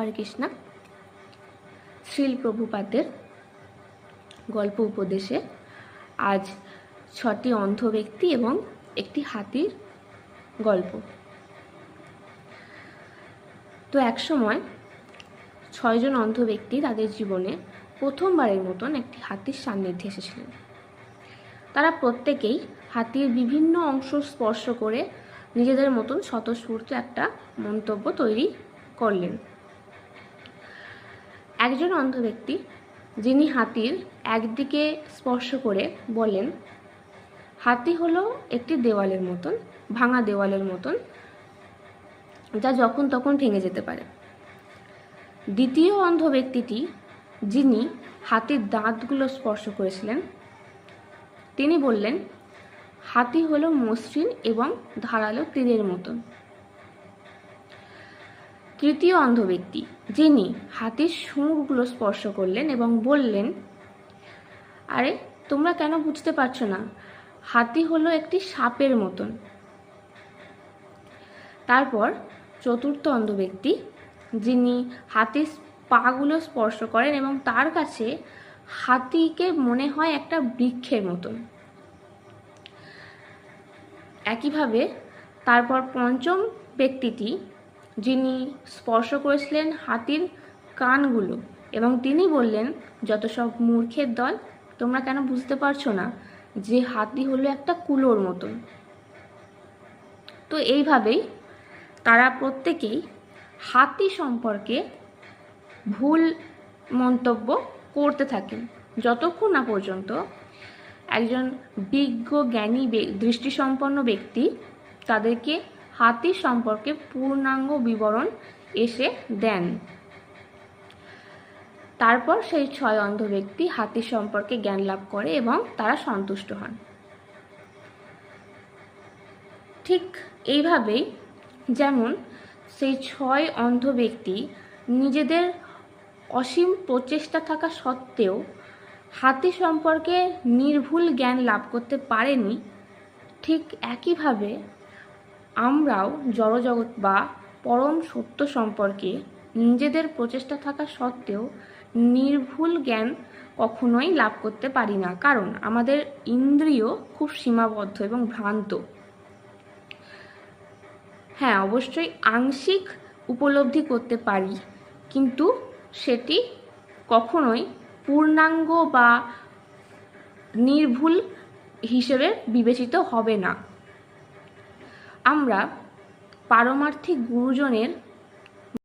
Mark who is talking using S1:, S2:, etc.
S1: হরে কৃষ্ণা শ্রীল প্রভুপাদের গল্প উপদেশে আজ ছটি অন্ধ ব্যক্তি এবং একটি হাতির গল্প। তো এক সময় ছয়জন অন্ধ ব্যক্তি তাদের জীবনে প্রথমবারের মতন একটি হাতির সান্নিধ্যে এসেছিলেন। তারা প্রত্যেকেই হাতির বিভিন্ন অংশ স্পর্শ করে নিজেদের মতন স্বতঃস্ফূর্ত একটা মন্তব্য তৈরি করলেন। একজন অন্ধ ব্যক্তি যিনি হাতির একদিকে স্পর্শ করে বলেন, হাতি হলো একটি দেওয়ালের মতন, ভাঙা দেওয়ালের মতন, যা যখন তখন ভেঙে যেতে পারে। দ্বিতীয় অন্ধ ব্যক্তিটি যিনি হাতির দাঁতগুলো স্পর্শ করেছিলেন, তিনি বললেন, হাতি হলো মসৃণ এবং ধারালো তীরের মতন। তৃতীয় অন্ধ ব্যক্তি যিনি হাতির সুরগুলো স্পর্শ করলেন এবং বললেন, আরে, তোমরা কেন বুঝতে পারছ না? হাতি হলো একটি সাপের মতন। তারপর চতুর্থ অন্ধ ব্যক্তি যিনি হাতির পাগুলো স্পর্শ করেন এবং তার কাছে হাতিকে মনে হয় একটা বৃক্ষের মতন। একইভাবে তারপর পঞ্চম ব্যক্তিটি যিনি স্পর্শ করেছিলেন হাতির কানগুলো এবং তিনি বললেন, যত সব মূর্খের দল, তোমরা কেন বুঝতে পারছ না যে হাতি হলো একটা কুলোর মতন তো এইভাবেই তারা প্রত্যেকেই হাতি সম্পর্কে ভুল মন্তব্য করতে থাকেন যতক্ষণ না পর্যন্ত একজন বিজ্ঞ, জ্ঞানী দৃষ্টিসম্পন্ন ব্যক্তি তাদেরকে হাতি সম্পর্কে পূর্ণাঙ্গ বিবরণ এসে দেন। তারপর সেই ছয় অন্ধ ব্যক্তি হাতি সম্পর্কে জ্ঞান লাভ করে এবং তারা সন্তুষ্ট হন। ঠিক এইভাবেই যেমন সেই ছয় অন্ধ ব্যক্তি নিজেদের অসীম প্রচেষ্টা থাকা সত্ত্বেও হাতি সম্পর্কে নির্ভুল জ্ঞান লাভ করতে পারেনি, ঠিক একইভাবে আমরাও জড়জগৎ বা পরম সত্য সম্পর্কে নিজেদের প্রচেষ্টা থাকা সত্ত্বেও নির্ভুল জ্ঞান কখনোই লাভ করতে পারি না। কারণ আমাদের ইন্দ্রিয় খুব সীমাবদ্ধ এবং ভ্রান্ত। হ্যাঁ অবশ্যই আংশিক উপলব্ধি করতে পারি, কিন্তু সেটি কখনোই পূর্ণাঙ্গ বা নির্ভুল হিসেবে বিবেচিত হবে না। আমরা পারমার্থিক গুরুজনের